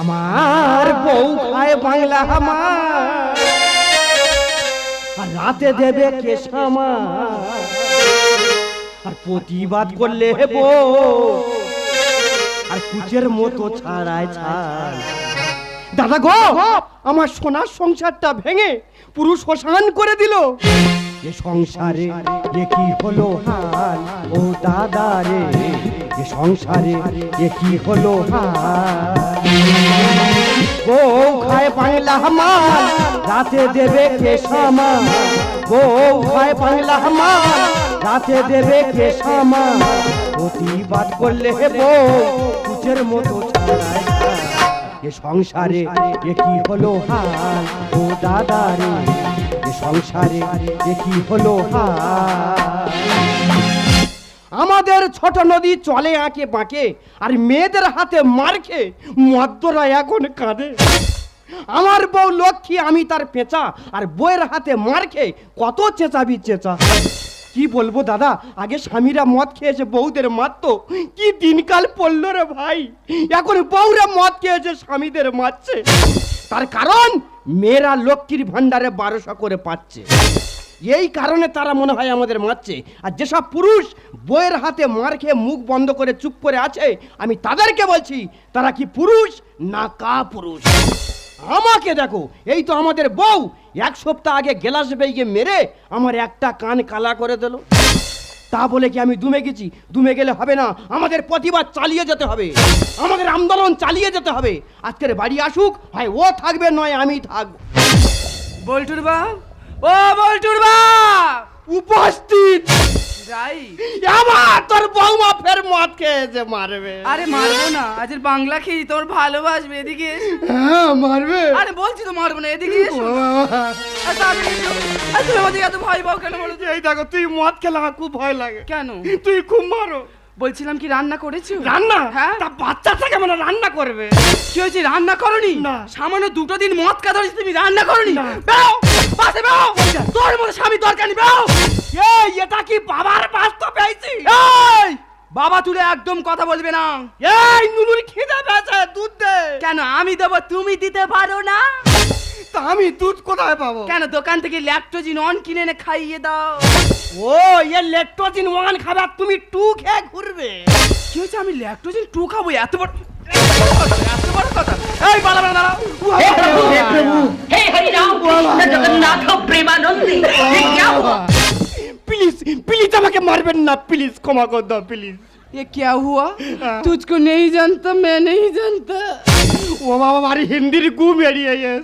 আমার বউ খায় বাংলা আমার। আর রাতে দেবে কেশামা আর প্রতিবাদ করলে বউ। আর কুচের মতো ছাড়ায় ছাড়। দাদা গো, আমার সোনার সংসারটা ভেঙে পুরো শ্মশান করে দিল। সংসারে এ কি হলো হাল? ও দাদা রে। এ সংসারে এ কি হলো? বউ খায় বাংলা মাল রাতে দেবে কেশামা বউ খায় বাংলা মাল রাতে দেবে কেশামা প্রতিবাদ করলে বউ, কুচের মতো এ সংসারে এ কি হলো হাল? ও দাদা রে এ সংসারে এ কি হলো হাল? আমাদের ছোট নদী চলে আঁকে বাঁকে, আর মেয়েদের হাতে মার খেয়ে মদ্যরা এখন কাঁদে। আমার বউ লক্ষ্মী, আমি তার পেঁচা, আর বউয়ের হাতে মার খেয়ে কত চেঁচাবি চেঁচা। কি বলব দাদা, আগে স্বামীরা মদ খেয়েছে, বউদের মারতো। কি দিনকাল পড়ল রে ভাই। এখন বউরা মদ খেয়েছে, স্বামীদের মারছে। তার কারণ, মেয়েরা লক্ষ্মীর ভান্ডারে বারোশো করে পাচ্ছে। এই কারণে তারা মনে হয় আমাদের মারছে। আর যেসব পুরুষ বইয়ের হাতে মার খেয়ে মুখ বন্ধ করে চুপ করে আছে, আমি তাদেরকে বলছি, তারা কি পুরুষ না কা পুরুষ আমাকে দেখো, এই তো আমাদের বউ। এক সপ্তাহ আগে গেলাস বেগে মেরে আমার একটা কান কালা করে দিল। তা বলে কি আমি দুমে গেছি? দুমে গেলে হবে না, আমাদের প্রতিবাদ চালিয়ে যেতে হবে। আমাদের আন্দোলন চালিয়ে যেতে হবে। আজকের বাড়ি আসুক, হয় ও থাকবে, নয় আমি থাকব। বল্টুর বাপ ও বল্টুর বাপ! উপস্থিত! যাই। আবার তোর বৌমা ফের মদ খেয়েছে মারবে। আরে মারবো না আজের বাংলা খেয়ে তোর ভালোবাসবে এদিকে হ্যাঁ মারবে। আরে বলছি তো মারবো না এদিকে তুমি আমাদের এত ভয় পাও কেন বলো এই দেখো তুই মদ খেলে আমার খুব ভয় লাগে। কেন? তুই খুব মারো। বলছিলাম কি রান্না করেছ? রান্না? হ্যাঁ। তা বাচ্চা থেকে মানে রান্না করবে। কি হয়েছে রান্না করনি? না। সামান্য দুটো দিন মদ কাজ তুমি রান্না করনি? না। পাশে বেও তোর মতো স্বামী দরকার নেই বেও এই এটা কি বাবার বাস্তব পেয়েছি? এই বাবা তুলে একদম কথা বলবে না। এই নুনুর খিদে পেয়েছে দুধ দে। কেন আমি দেবো তুমি দিতে পারো না? তা আমি দুধ কোথায় পাবো? কেন দোকান থেকে ল্যাকটোজিন অন কিনে এনে খাইয়ে দাও। ও এ লেকটোজিন ওয়ান খাবে আর তুমি টু খেয়ে ঘুরবে। কি হয়েছে আমি ল্যাকটোজিন টু খাব? এত বড় এত বড় কথা। এই বালা বালা দাঁড়াও। ना प्लीज़ क्षमा कर दो प्लीज़ ये क्या हुआ तुझको नहीं जानता मैं नहीं जानता वो बाबा हमारी हिंदी गु मेरी है ये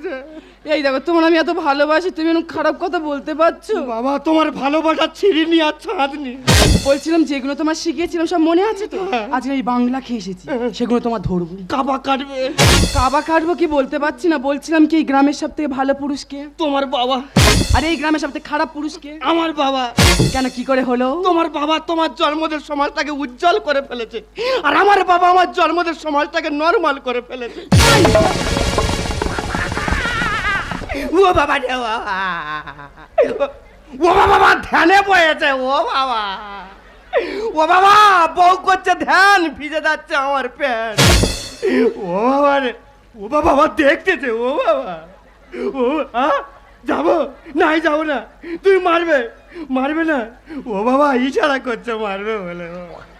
এই দেখো তোমার আমি এত ভালোবাসি তুমি এরকম খারাপ কথা বলতে পারছ? বাবা তোমার ভালোবাসা ছিঁড়িনি আর ছাঁদনি বলছিলাম যেগুলো তোমার শিখিয়েছিলাম সব মনে আছে তো? আজকে এই বাংলা খেয়ে এসেছি সেগুলো তোমার ধরবো। কাবা কাটবে। কাবা কাটবো কি বলতে পারছি না বলছিলাম কি এই গ্রামের সব থেকে ভালো পুরুষকে? তোমার বাবা। আর এই গ্রামের সব থেকে খারাপ পুরুষকে? আমার বাবা। কেন কি করে হলো? তোমার বাবা তোমার জন্মদের সমাজটাকে উজ্জ্বল করে ফেলেছে। আর আমার বাবা আমার জন্মদের সমাজটাকে নর্মাল করে ফেলেছে। ও বাবা রে বাবা। ও বাবা ধ্যানে পড়েছে ও বাবা। ও বাবা, বউ করছে ধ্যান, ভিজে যাচ্ছে আমার প্যান্ট। ও বাবা রে, ও বাবা বাবা, দেখতেছে, ও বাবা। ও, আ, যাব? নাই যাব না। তুই মারবে মারবে না। ও বাবা, ইশারা করছে, মারবে বলে। বাবা।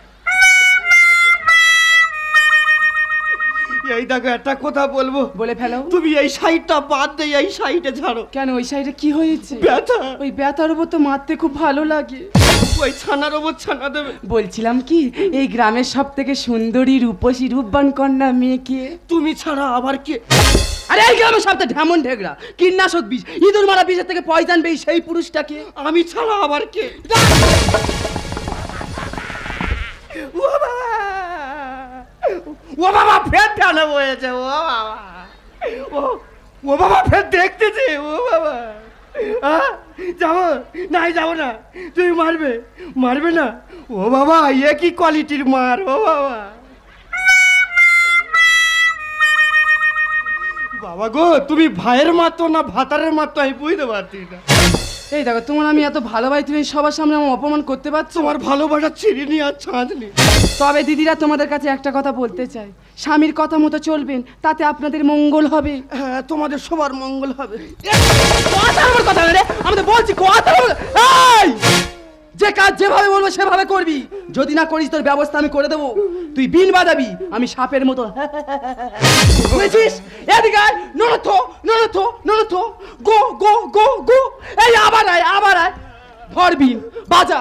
এই দেখো একটা কথা বলব। বলে ফেলো। তুমি এই সাইডটা বাদ দিয়ে এই সাইডে ছাড়ো। কেন ওই সাইডে কি হয়েছে? ব্যথা। ওই ব্যথার উপর তো মারতে খুব ভালো লাগে। ওই ছানার ওপর ছানা দেবে। বলছিলাম কি এই গ্রামের সব থেকে সুন্দরী রূপসী রূপবান কন্যা মেয়েকে তুমি ছাড়া আবার কে? আরে এই গ্রামের সব থেকে ঢেমন ঢেগড়া কীটনাশক বিষ ইঁদুর মারা বিষের থেকে পয়জান বেই সেই পুরুষটাকে। আমি ছাড়া আবার কে? ও বাবা, ফের ঠান্ডা বয়েছে, ও বাবা। ও ও বাবা, ফের দেখতেছে, ও বাবা। যাব, নাই যাব না তুমি মারবে মারবে না। ও বাবা, এ কি কোয়ালিটির মার, ও বাবা। বাবা গো, তুমি ভাইয়ের মাতো না ভাতারের মাতো আমি বুঝতে পারছি না। এই দেখো তোমার আমি এত ভালোবাসি তুমি সবার সামনে আমার অপমান করতে পারছ? তোমার ভালোবাসা চিনি আর ছাঁচনি তবে দিদিরা তোমাদের কাছে একটা কথা বলতে চাই। স্বামীর কথা মতো চলবেন তাতে আপনাদের মঙ্গল হবে। হ্যাঁ তোমাদের সবার মঙ্গল হবে। কথা আমার কথা রে আমি তো বলছি কথা এই! যে কাজ যেভাবে বলব সেভাবে করবি। যদি না করিস, তোর ব্যবস্থা আমি করে দেবো। তুই বিন বাজাবি, আমি সাপের মতো। বুঝেছিস? এদিকে আয় ননথ ননথ ননথ গো গো গো গো। এই আবার আয় আবার আয়। ভর বিন, বাজা।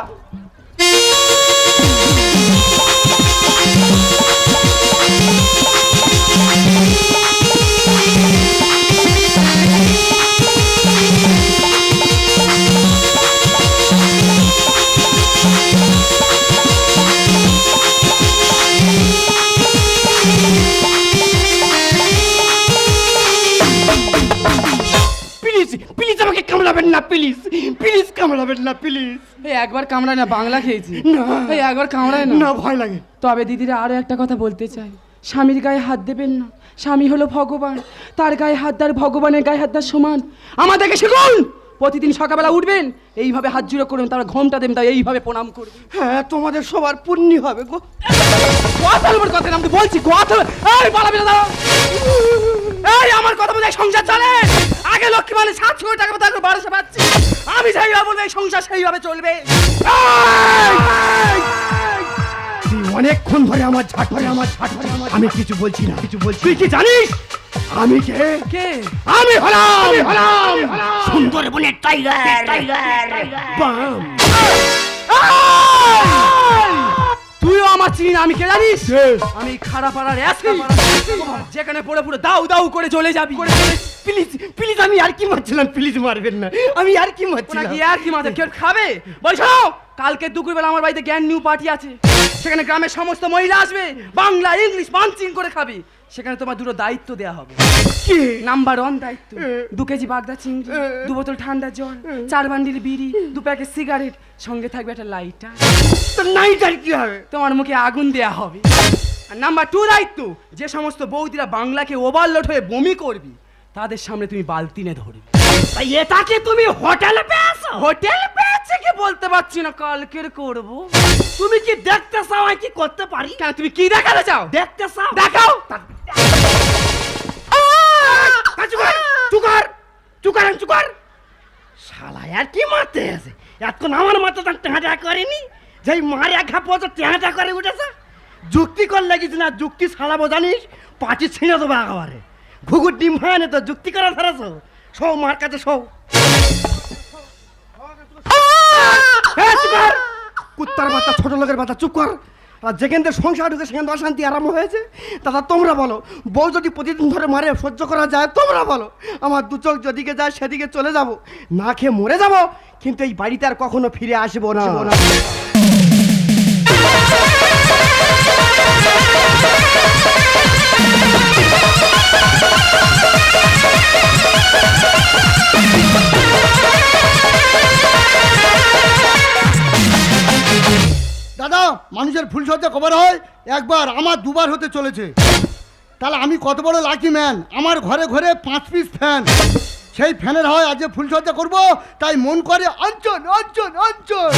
একবার কামড়ায় না বাংলা খেয়েছি। না। এই একবার কামড়ায় না। না ভয় লাগে। তবে দিদিরা আরও একটা কথা বলতে চাই স্বামীর গায়ে হাত দেবেন না। স্বামী হলো ভগবান। তার গায়ে হাত দেওয়ার ভগবানের গায়ে হাত দেওয়ার সমান। আমাদেরকে শিখুন! প্রতিদিন সকালবেলা উঠবেন এইভাবে হাত জুড়ে করবেন তারা ঘোমটা দেবেন তাই এইভাবে প্রণাম করবেন হ্যাঁ তোমাদের সবার পুণ্যি হবে গো। কথা বলবার কথা আমি তো বলছি কথা এই পালাবি না দাঁড়াও। এই আমার কথা বলে সংসার চলে। আগে লক্ষ্মী মানে সাতশো টাকা তারপর বারোশো পাচ্ছি। আমি সেইভাবে বলব এই সংসার সেইভাবে চলবে। তুই অনেকক্ষণ ধরে আমার ঝাট ধরে আমার ঝাট ধরে আমার আমি কিছু বলছি না। কিছু বলছি তুই কি জানিস? আমি কে? কে? আমি হলাম। আমি হলাম। সুন্দরবনের টাইগার টাইগার বাম। তুইও আমার চিনি আমি কে জানিস? আমি খারাপ পাড়ার যেখানে পড়ে পুরো দাউ দাউ করে চলে যাবি। প্লিজ প্লিজ আমি আর কি মারছিলাম? প্লিজ মারবেন না। আমি আর কি মারছিলাম? আর কি কেউ খাবে? বলছো কালকে দুপুরবেলা আমার বাড়িতে নিউ পার্টি আছে। সেখানে গ্রামের সমস্ত মহিলা আসবে। বাংলা ইংলিশ পাঞ্চিং করে খাবে। সেখানে তোমার দুটো দায়িত্ব দেওয়া হবে। কি? নাম্বার ওয়ান দায়িত্ব। দু কেজি বাগদা চিংড়ি দু বোতল ঠান্ডা জল চার বান্ডিল বিড়ি দু প্যাকেট সিগারেট সঙ্গে থাকবে একটা লাইটার তো নাইটার কি হবে? তোমার মুখে আগুন দেয়া হবে। আর নাম্বার টু দায়িত্ব যে সমস্ত বৌদিরা বাংলাকে ওভারলোড হয়ে বমি করবি তাদের সামনে তুমি বালতিনে ধরবি। তাই এটাকে তুমি হোটেলে পেয়েছ? হোটেল পেয়েছে কি বলতে পারছি না, কালকের করব। তুমি কি দেখতে চাও আমি কি করতে পারি? কেন, তুমি কি দেখাতে চাও? দেখতে চাও? দেখাও! চুকার চুকার চুকার শালা আর কি মারতে আছে এতক্ষণ আমার মাথা তার টেঁটা করেনি। যেই মারে ঘাপো তো টেঁটা করে উঠেছে। যুক্তি কর লাগিস না, যুক্তি শালাবো জানিস পাটি ছিঁড়ে দেবো একেবারে। ঘুঘুর ডিম হয় না তো যুক্তি করা ধরেছ? সৌ মার কাছে সৌ হ্যাঁ, কুত্তার বাচ্চা ছোট লোকের বাচ্চা চুপ কর। আর যেখান থেকে সংসার ঢুকে সেখান থেকে অশান্তি আরম্ভ হয়েছে। দাদা তোমরা বলো বউ যদি প্রতিদিন ধরে মারে সহ্য করা যায়? তোমরা বলো আমার দু চোখ যেদিকে যায় সেদিকে চলে যাব। না খেয়ে মরে যাব কিন্তু এই বাড়িতে আর কখনো ফিরে আসব না। দাদা, মানুষের ফুল সজ্জা কবার হয়? একবার আমার দুবার হতে চলেছে। তাহলে আমি কত বড় লাকি ম্যান আমার ঘরে ঘরে পাঁচ পিস ফ্যান সেই ফ্যানের হয়, আজ ফুল সজ্জা করব, তাই মন করে অঞ্চল অঞ্চল অঞ্চল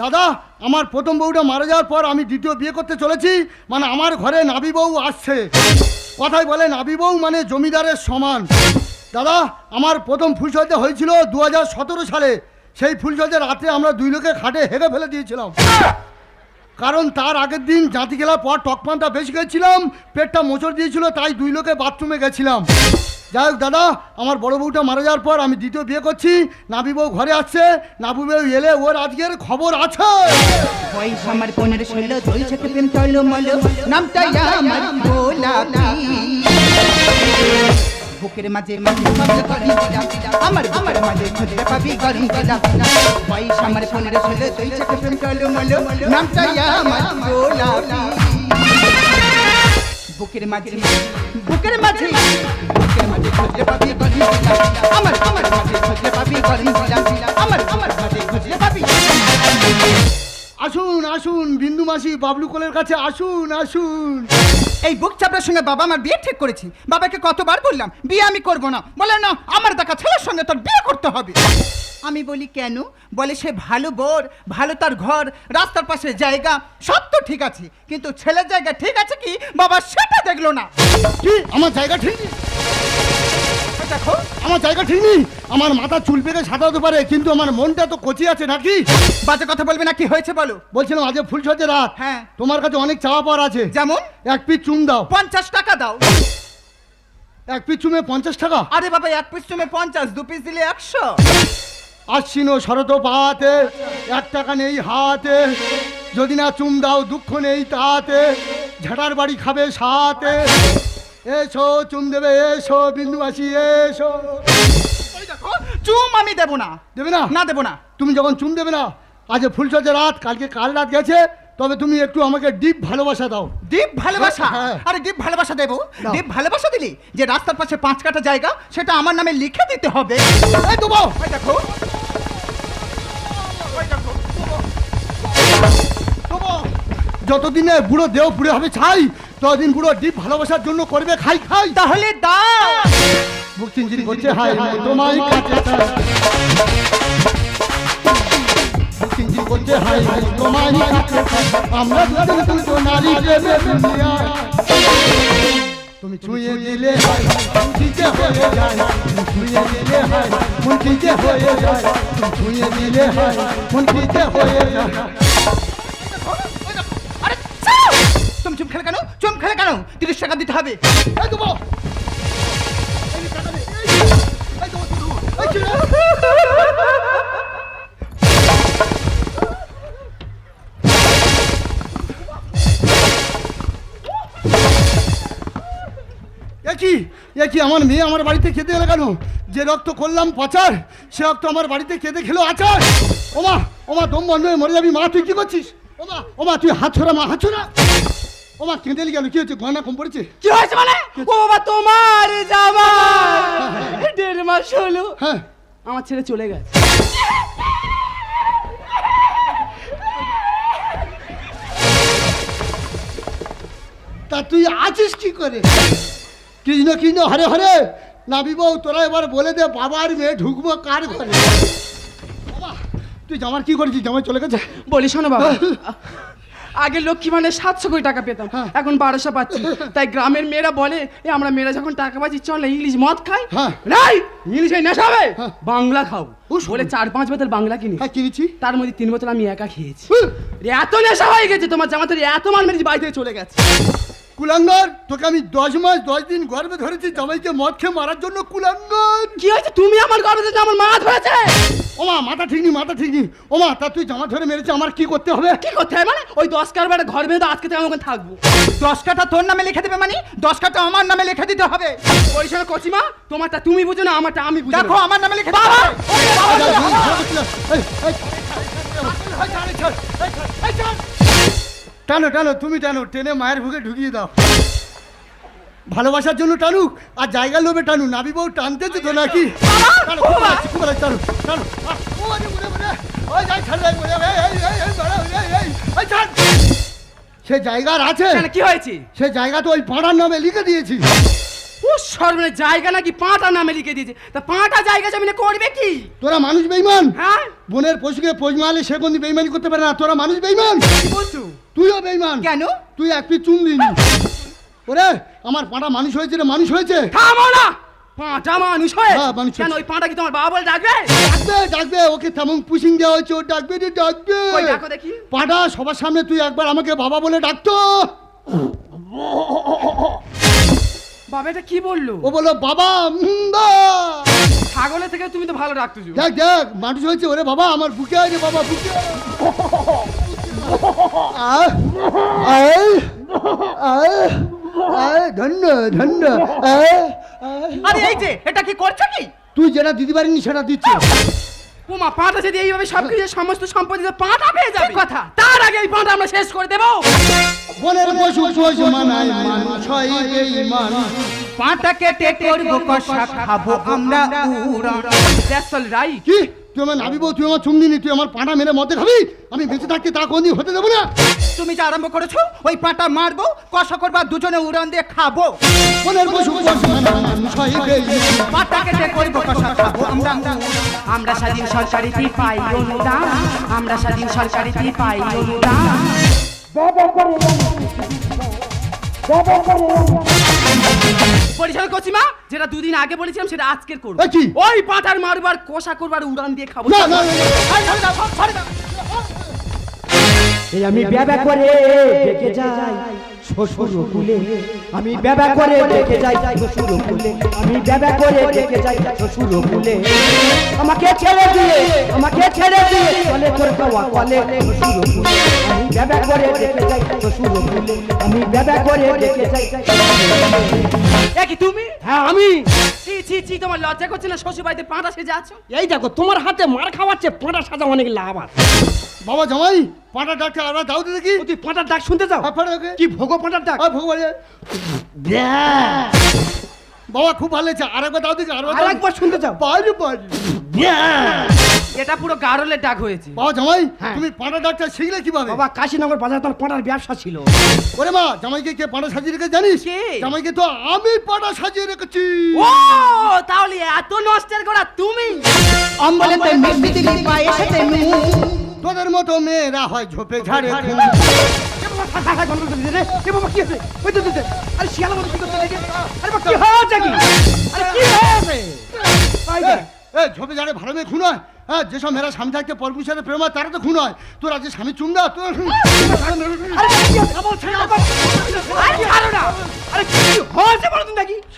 দাদা, আমার প্রথম বউটা মারা যাওয়ার পর আমি দ্বিতীয় বিয়ে করতে চলেছি মানে আমার ঘরে নাবি বউ আসছে। কথায় বলে নাবি বউ মানে জমিদারের সমান। দাদা, আমার প্রথম ফুলসজ্জা হয়েছিল দু হাজার সতেরো সালে। সেই ফুলসজ্জা রাতে আমরা দুই লোকে খাটে হেরে ফেলে দিয়েছিলাম। কারণ তার আগের দিন জাতি গেলার পর টকপানটা বেশি গেছিলাম, পেটটা মোচড় দিয়েছিল, তাই দুই লোকে বাথরুমে গেছিলাম। যাই হোক দাদা, আমার বড় বউটা মারা যাওয়ার পর আমি দ্বিতীয় বিয়ে করছি। নাবি বউ ঘরে আসছে নাবু বউ এলে ওর আজকের খবর আছে। বুকের মাঝে মাঝে মাঝে দিলাম আমার আমার মাঝে খুঁজে পাবি গরম দিলাম বয়স আমার পনেরো ষোলো চলছে তো প্রেম চলো মলো। নামটাই আমার গোলাপি। বুকের মাঝে বুকের মাঝে বুকের মাঝে খুঁজে পাবি গরম দিলাম আমার আমার মাঝে খুঁজে পাবি গরম দিলাম আমার আমার মাঝে খুঁজে পাবি আসুন আসুন বিন্দু মাসি বাবলু কোলের কাছে আসুন আসুন। এই বুক চাপড়ার সঙ্গে বাবা আমার বিয়ে ঠিক করেছি। বাবাকে কতবার বললাম বিয়ে আমি করব না। বলে না আমার দেখা ছেলের সঙ্গে তোর বিয়ে করতে হবে। আমি বলি কেন? বলে সে ভালো বোর ভালো তার ঘর রাস্তার পাশে জায়গা সব তো ঠিক আছে। কিন্তু ছেলের জায়গা ঠিক আছে কি? বাবা সেটা দেখল না। কি? আমার জায়গা ঠিক দেখো। আমার জায়গা ঠিক নেই। আমার মাথা চুল পেকে সাদা হতে পারে কিন্তু আমার মনটা তো কচি আছে নাকি? বাজে কথা বলবে না কি হয়েছে বলো? বলছিলাম আজ ফুল সজ্জে রাত। হ্যাঁ। তোমার কাছে অনেক চাওয়া পাওয়ার আছে। যেমন? এক পিস চুম দাও। পঞ্চাশ টাকা দাও। এক পিস চুমে পঞ্চাশ টাকা? আরে বাবা এক পিস তুমি পঞ্চাশ দু পিস দিলে একশো। আশ্বিন শরত পাহাতে এক টাকা নেই হাতে। যদি না চুম দাও দুঃখ নেই তাতে। ঝাড়ার বাড়ি খাবে সাথে। এসো চুম দেবে এসো বিন্দুবাসী এসো। ওই দেখো চুম আমি দেবো না। দেবে না? না দেবো না। তুমি যখন চুম দেবে না আজ ফুলসজ্জা রাত কালকে কাল রাত গেছে তবে তুমি একটু আমাকে ডিপ ভালোবাসা দাও। ডিপ ভালোবাসা? হ্যাঁ। আরে ডিপ ভালোবাসা দেবো। দীপ ভালোবাসা দিলি? যে রাস্তার পাশে পাঁচ কাটা জায়গা সেটা আমার নামে লিখে দিতে হবে। এই দেবো। ওই দেখো যতদিনে বুড়ো দেহ পুড়ে হবে ছাই ততদিন বুড়ো ডিপ ভালোবাসার জন্য করবে খাই খাই। তাহলে দাও। বুক চিনচিন করছে হাই হাই তোমায় কাছে চাই। বুক চিনচিন করছে হাই হাই তোমায় কাছে আমরা দুজন দুটো নারী প্রেমে দুনিয়ায়। তুমি ছুঁয়ে দিলে হাই হাই, হয়ে যায়। তুমি ছুঁয়ে দিলে হাই হয়ে যায়। তুমি ছুঁয়ে দিলে হাই হয়ে যায়। খেলে খেলে কেন তিরিশ টাকা দিতে হবে। দেবো। একই একই আমার মেয়ে আমার বাড়িতে খেতে এলো কেন? যে রক্ত করলাম পাচার, সে রক্ত আমার বাড়িতে খেতে খেলো আচার। ওমা ওমা, দম বন্ধ হয়ে মরে যাবি মা, তুই কি করছিস? ওমা ওমা, তুই হাত ছোড়া, মা, হাত ছোড়া। ওমা কেঁদেলি কেন? কি হচ্ছে গয়না কম পড়েছে? কি হয়েছে মানে? ও বাবা তোমার জামা দেড় মাস হলো। হ্যাঁ। আমার ছেলে চলে গেছে। তা তুই আছিস কি করে? কৃষ্ণ কৃষ্ণ হরে হরে। নাবি বউ তোরা এবার বলে দে বাবার মেয়ে ঢুকবো কার ঘরে? বাবা, তুই জামার কি করেছিস? জামাই চলে গেছে? বলি শোনো বাবা। আগে লক্ষ্মী মানে সাতশো কোটি টাকা পেতাম হ্যাঁ। এখন বারোশো পাচ্ছি। তাই গ্রামের মেয়েরা বলে এ আমরা মেয়েরা যখন টাকা পাচ্ছি চল না ইংলিশ মদ খাই। হ্যাঁ। নাই ইংলিশে নেশা হবে। হ্যাঁ। বাংলা খাও। বলে চার পাঁচ বোতল বাংলা কিনি হ্যাঁ কিনেছি। তার মধ্যে তিন বোতল আমি একা খেয়েছি। এত নেশা হয়ে গেছে তোমার জামাতের এত মাল মেরেছি বাড়ি থেকে চলে গেছে। কুলাঙ্গার তোকে আমি দশ মাস দশ দিন গর্বে ধরেছি জামাইকে মদ খেয়ে মারার জন্য কুলাঙ্গার কি হয়েছে তুমি আমার গর্বে যে আমার মা ধরেছে ওমা মাথা ঠিক নি মাথা ঠিক নি ওমা তা তুই জামা ধরে মেরেছে আমার কি করতে হবে কি করতে হয় মানে ওই দশ কারবার ঘর বেঁধে আজকে থেকে আমি থাকব দশ কাটা তোর নামে লিখে দেবে মানে দশ কাটা আমার নামে লিখে দিতে হবে ওই সময় কচিমা তোমারটা তুমি বুঝো না আমারটা আমি বুঝি দেখো আমার নামে লিখে বাবা! হবে। এই, এই, এই, এই, টানো টানো তুমি টানো টেনে মায়ের ভুগে ঢুকিয়ে দাও। ভালোবাসার জন্য টানুক আর জায়গা লোভে টানু নাবি বউ টানতে তো নাকি। সে জায়গার আছে। কি হয়েছে? সে জায়গা তো ওই পাড়ার নামে লিখে দিয়েছি। ও সর্বনে জায়গা নাকি পাঁটা নামে লিখে দিয়েছে। তা পাঁটা জায়গা জমিনে করবে কি? তোরা মানুষ বেইমান হ্যাঁ? বোনের পশুকে পোষ মারলে সে কোনদিন বেইমানি করতে পারে না। তোরা মানুষ বেইমান কি বলছো? তুইও বেইমান কেন? তুই এক পিস চুন দিনি ওরে আমার পাটা মানুষ হয়েছে রে মানুষ হয়েছে। থামো না পাঁটা মানুষ হয়ে হ্যাঁ, মানুষ কেন হয়েছে। ওই পাঁটা কি তোমার বাবা বলে ডাকবে? ডাকবে ডাকবে ওকে তেমন পুশিং দেওয়া হয়েছে ও ডাকবে রে ডাকবে। ওই দেখো দেখি। পাটা সবার সামনে তুই একবার আমাকে বাবা বলে ডাকতো। বাবা এটা কি বলল? ও বলল বাবা বা। ছাগলের থেকে তুমি তো ভালো রাখতো দেখ দেখ মানুষ হয়েছে ওরে বাবা আমার বুকে আছে বাবা বুকে ধন্য ধন্য। আরে এই যে এটা কি করছে কি? তুই যেটা দিতে পারিনি সেটা দিচ্ছে। ওমা পাঁটা যদি এইভাবে সব কিছু সমস্ত সম্পত্তি পাঁটা পেয়ে যাবে কথা। তার আগে এই পাঁটা আমরা শেষ করে দেবো। বনের পশু পোষ মানায় মানুষ হয় বেঈমান পাটা কেটে করব কষা খাব আমরা উড়ান দ্যাটস অল রাইট কি? তুই আমার নাবিব তুই আমার চুমনি নি তুই আমার পাটা মেরে মধ্যে খাবি? আমি বেঁচে থাকতে তা কোনদিন হতে দেবো না। তুমি যা আরম্ভ করেছ ওই পাটা মারবো কষা করবা দুজনে উড়ান দিয়ে খাব। মনের পশু পশু মানুষ হয় বেশি। পাটা কেটে করব কষা খাব আমরা আমরা স্বাধীন সরকারিতে পাই অনুদান? আমরা স্বাধীন সরকারিতে পাই অনুদান? পরিচালক করছি মা যেটা দুদিন আগে বলেছিলাম সেটা আজকের করব। ওই পাঠার মারবার কষা করবার উড়ান দিয়ে খাব। না না না, না। এই আমি ব্যবা করে ডেকে যাই শ্বশুর কুলে। আমি ব্যবা করে ডেকে যাই শ্বশুর কুলে। আমি ব্যবা করে ডেকে যাই শ্বশুর কুলে। আমাকে ছেড়ে দিয়ে আমাকে ছেড়ে দিয়ে কলে তোর খাওয়া কলে শ্বশুর কুলে। আমি ব্যবা করে ডেকে যাই শ্বশুর কুলে। আমি ব্যবা করে ডেকে যাই কি তুমি? হ্যাঁ আমি। ছি ছি ছি তোমার লজ্জা করছে না শ্বশুর বাড়িতে পাঁটা সেজে আছো? এই দেখো তোমার হাতে মার খাওয়াচ্ছে পাঁটা সাজা অনেক লাভ আছে। বাবা জামাই পাটা ডাক্তার আবার দাও তো দেখি। তুই পাঁটার ডাক শুনতে চাও? ওকে। কি ভোগো পাঁটার ডাক? আর ভগবান বাবা খুব ভালো লেগেছে। আরেকবার দাও দেখি আরেকবার শুনতে চাও? বাড়ি বাড়ি এটা পুরো গারলের ডাক হয়েছে। বাবা জামাই হ্যাঁ। তুমি পাটা ডাক্তার শিখলে কীভাবে? বাবা কাশীনগর বাজার তোমার পাঁটার ব্যবসা ছিল। ওরে মা জামাইকে কে পাটা সাজিয়ে রেখে জানিস? কে? জামাইকে তো আমি পাটা সাজিয়ে রেখেছি। ও তাহলে এত নষ্টের করা তুমি? অম্বলেতে মিষ্টি দিলি পায়ে সেতে নুন তোদের মতো মেয়েরা হয় ঝোপে ঝাড়ে ঝোপে ঝাড়ে ভালো মেয়ে খুন হয়? হ্যাঁ যেসব মেয়েরা স্বামী থাকতে পরপুর সাথে প্রেম হয় তারা তো খুন হয়। তোর আজকে স্বামী চুম না। তোর?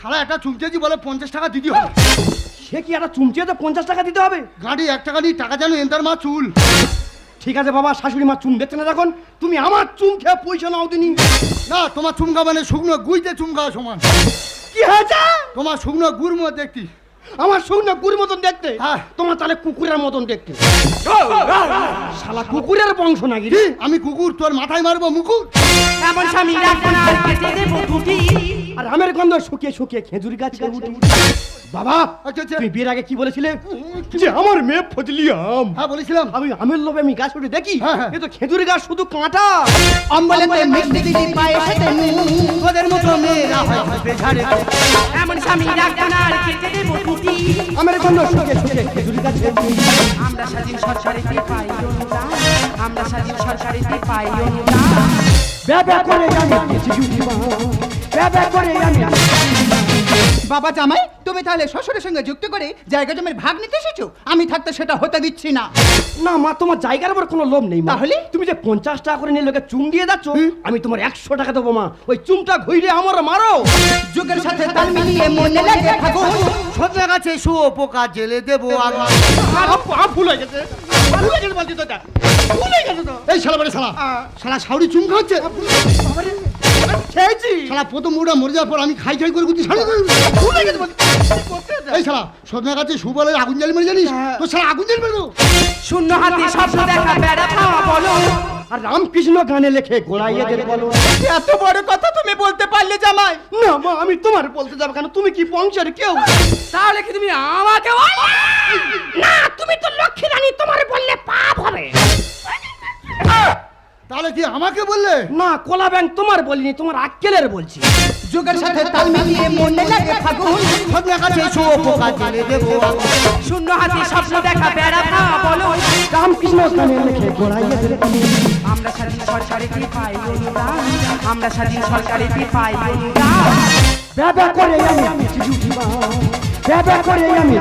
সারা একটা চুমচেজি বলে পঞ্চাশ টাকা দিতে হবে। সে কি একটা চুমচে তো পঞ্চাশ টাকা দিতে হবে? গাড়ি এক টাকা নিয়ে টাকা যেন এন্তার মা চুল। ঠিক আছে বাবা শাশুড়ি মা চুম দেখছে না যখন তুমি আমার চুম খেয়ে পয়সা নাও দিনি না তোমার চুমকা মানে শুকনো গুইতে চুমকা সমান কি হয়েছে তোমার শুকনো গুড় মতো দেখতি আমার শুকনো কুকুর মতন দেখতে হ্যাঁ। তোমার তাহলে কুকুরের মতন দেখতে শালা কুকুরের বংশ নাকি রে? আমি কুকুর তোর মাথায় মারবো মুকুর এমন স্বামী রাখব না আর কেটে দেবো আর আমের গন্ধ শুকিয়ে শুকিয়ে খেজুর গাছে বাবা আচ্ছা, আচ্ছা। তুমি বিয়ের আগে কি বলেছিলে? যে আমার মেয়ে ফজলি আম। হ্যাঁ বলেছিলাম। আমি আমের লোভে আমি গাছ উঠে দেখি। হ্যাঁ, হ্যাঁ। এ তো খেজুর গাছ শুধু কাঁটা। অম্বলেতে মিষ্টি দিলি পায়ে নুন। তোদের মতো মেয়েরা হয় ঝাড়ে। এমন স্বামী রাখব না আর কেটে। দেবো টুটি আমের গন্ধ শুকিয়ে শুকিয়ে খেজুর গাছে আমরা স্বাধীন সরকারিতে পাই অনুদান আমরা স্বাধীন সরকারিতে পাই অনুদান ব্যবা করে আমি কিছু ব্যবা করে আমি বাবা জামাই তুমি তাহলে শ্বশুরের সঙ্গে যুক্ত করে জায়গা জমির ভাগ নিতে এসেছ? আমি থাকতে সেটা হতে দিচ্ছি না। না মা তোমার জায়গার উপর কোনো লোভ নেই মা। তাহলে? তুমি যে পঞ্চাশ টাকা করে নিয়ে লোকে চুম দিয়ে যাচ্ছ আমি তোমার একশো টাকা দেবো মা। ওই চুমটা ঘুরে আমার মারো। যুগের সাথে তাল মিলিয়ে মনে লাগে ফাগুন সোজা গাছে শুয়ো পোকা জেলে দেবো আর পা ফুল হয়ে গেছে। ফুল গেছে বলছি তো এটা। গেছে তো। এই শালা বাড়ি শালা। শালা শাউরি চুম খাচ্ছে। খেয়েছি। শালা প্রথম মুড়া মরে যাওয়ার পর আমি খাই খাই করে গুটি শালা। হয়ে গেছে? এই শালা আগুন জ্বালি মেরে জানিস? তো শালা আগুন জ্বালি মেরে দেবো। শূন্য হাতে স্বপ্ন দেখা বেড়া খাওয়া বলো। আর রামকৃষ্ণ গানে লেখে গোড়াইয়েদের বলো। এত বড় কথা তুমি বলতে পারলে জামাই। না মা আমি তোমার বলতে যাব কেন? তুমি কি বংশের কেউ? তাহলে কি তুমি আমাকে না তুমি তো লক্ষ্মী রানী তোমার বললে পাপ হবে। তাহলে কি আমাকে বললে? না কোলা ব্যাংক তোমার বলিনি তোমার আক্কেলের বলছি। যুগের সাথে তাল মিলিয়ে মনে লাগে ফাগুন। সোজা গাছে শুয়ো পোকা জেলে দেবো। শূন্য হাতে স্বপ্ন দেখা বেড়া খাওয়া বলো। রামকৃষ্ণ গানে লেখে গোড়াইয়েদের বলো আমরা স্বাধীন সরকারিতে পাই অনুদান আমরা স্বাধীন সরকারিতে পাই অনুদান ব্যবা করে আমি কিছু ব্যবা করে আমি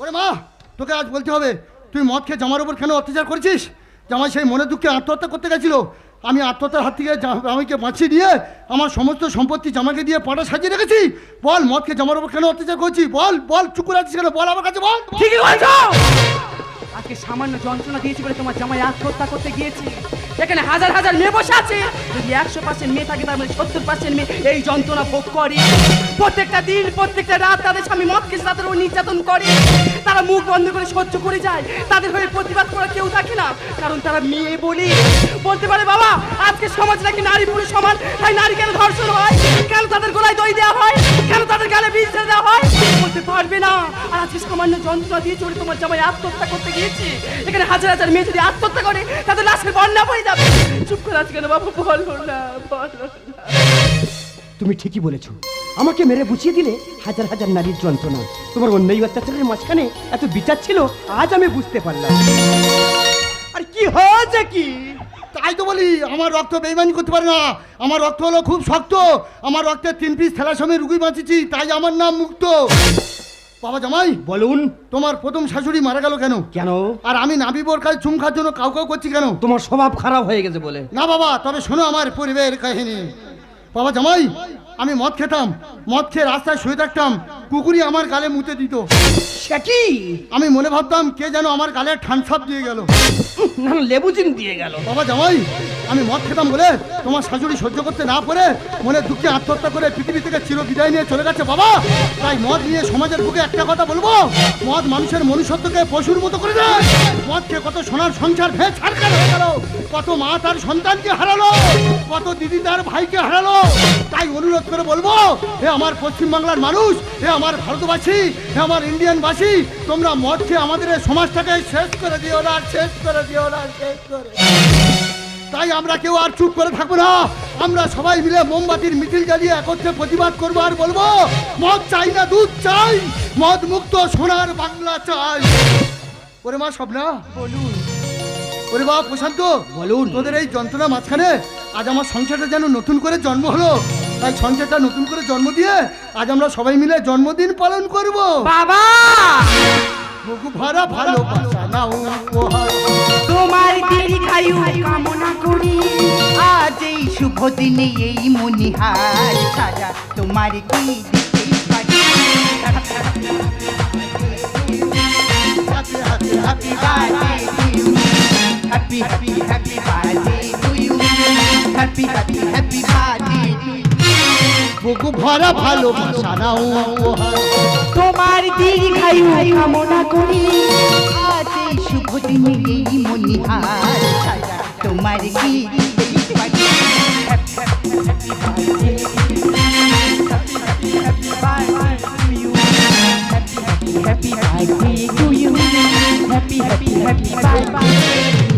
ওরে মা তোকে আজ বলতে হবে তুই মদ খেয়ে জামার উপর কেন অত্যাচার করেছিস? জামাই সেই মনে দুঃখে আত্মহত্যা করতে গেছিল। আমি আত্মহত্যার হাত থেকে জামাইকে বাঁচিয়ে দিয়ে আমার সমস্ত সম্পত্তি জামাকে দিয়ে পাটা সাজিয়ে রেখেছি। বল মদকে জামার উপর কেন অত্যাচার করছি? বল বল চুকুর করে আছিস কেন? বল আমার কাছে বল বল। ঠিকই বলছো! আজকে সামান্য যন্ত্রণা দিয়েছি বলে তোমার জামাই আত্মহত্যা করতে গিয়েছে। এখানে হাজার হাজার মেয়ে বসে আছে। যদি একশো পার্সেন্ট মেয়ে থাকে, তার মানে সত্তর পার্সেন্ট মেয়ে। এই যন্ত্রণা ভোগ করে। প্রত্যেকটা দিন, প্রত্যেকটা রাত তাদের স্বামী মদ খেয়ে তাদের নির্যাতন করে। তারা মুখ বন্ধ করে সহ্য করে যায়। তাদের হয়ে প্রতিবাদ করার কেউ থাকে না। কারণ তারা মেয়ে বলি। বলতে পারে, বাবা, আজকে সমাজ নাকি নারী পুরুষ সমান? তাই নারী কেন ধর্ষণ হয়? কেন তাদের গলায় দই দেওয়া হয়? কেন তাদের গালে বিষ দেওয়া হয়? বলতে পারবে না। আর আজকে সামান্য যন্ত্রণা দিয়ে চলে তোমার জামাই আত্মহত্যা করতে গিয়েছি। এখানে হাজার হাজার মেয়ে যদি আত্মহত্যা করে, তাদের লাশের বন্যা পড়ে যাবে। চুপ করে আজকে না বাবু? বলো না বলো না। তুমি ঠিকই বলেছ। আমাকে মেরে বুঝিয়ে দিলে হাজার হাজার নারীর যন্ত্রণা। তোমার অন্যায় অত্যাচারের মাঝখানে এত বিচার ছিল আজ আমি বুঝতে পারলাম। আর কি হয়েছে কি? তাই তো বলি আমার রক্ত বেইমানি করতে পারে না। আমার রক্ত হলো খুব শক্ত। আমার রক্তে তিন পিস থ্যালাসমে রুগী বাঁচিয়েছি তাই আমার নাম মুক্ত। বাবা জামাই বলুন তোমার প্রথম শাশুড়ি মারা গেল কেন? কেন? আর আমি নাবি বোরখায় চুম খাওয়ার জন্য কাউ কাউ করছি কেন? তোমার স্বভাব খারাপ হয়ে গেছে বলে। না বাবা তবে শোনো আমার পরিবারের কাহিনী। বাবা জামাই আমি মদ খেতাম মদ খেয়ে রাস্তায় শুয়ে থাকতাম কুকুরি আমার গালে মুতে দিত। সে কি? আমি মনে ভাবতাম কে যেন আমার গালে ঠানসাপ দিয়ে গেল। না লেবু চিন দিয়ে গেল। বাবা জামাই আমি মদ খেতাম বলে তোমার শাশুড়ি সহ্য করতে না পারে মনে দুঃখে আত্মহত্যা করে পৃথিবী থেকে চির বিদায় নিয়ে চলে গেছে বাবা। তাই মদ নিয়ে সমাজের বুকে একটা কথা বলব মদ মানুষের মনুষ্যত্বকে পশুর মতো করে দেয়। মদ খেয়ে কত সোনার সংসার ভেঙে ছাড়খার হয়ে গেল কত মা তার সন্তানকে হারালো কত দিদি তার ভাইকে হারালো। তাই অনুরোধ করে বলব হে আমার পশ্চিমবাংলার মানুষ হে আমার ভারতবাসী হে আমার ইন্ডিয়ানবাসী তোমরা মদ খেয়ে আমাদের এই সমাজটাকে শেষ করে দিও না শেষ করে দিও না শেষ করে। তাই আমরা কেউ আর চুপ করে থাকব না। আমরা সবাই মিলে মোমবাতির মিছিল জ্বালিয়ে একত্রে প্রতিবাদ করব আর বলব মদ চাই না দুধ চাই মদ মুক্ত সোনার বাংলা চাই। ওরে মা স্বপ্না। বলুন। ওরে বাবা প্রশান্ত। বলুন। তোদের এই যন্ত্রণা মাঝখানে আজ আমার সংসারটা যেন নতুন করে জন্ম হলো। তাই সংসারটা নতুন করে জন্ম দিয়ে আজ আমরা সবাই মিলে জন্মদিন পালন করব। বাবা! ভরা ভালোবাসা নাও উপহার। তোমার দীর্ঘায়ু কামনা করি। আজ এই শুভ দিনে এই মনিহার ছাড়া তোমার কি দিতে পারি happy happy happy birthday to you happy happy happy birthday বুকু ভরা ভালোবাসা নাও। তোমার দীর্ঘায়ু কামনা করি আজ এই শুভ দিনে এই মনিহার তোমার কি দিতে পারি Happy, happy, happy to you. Happy, happy, happy, bye bye.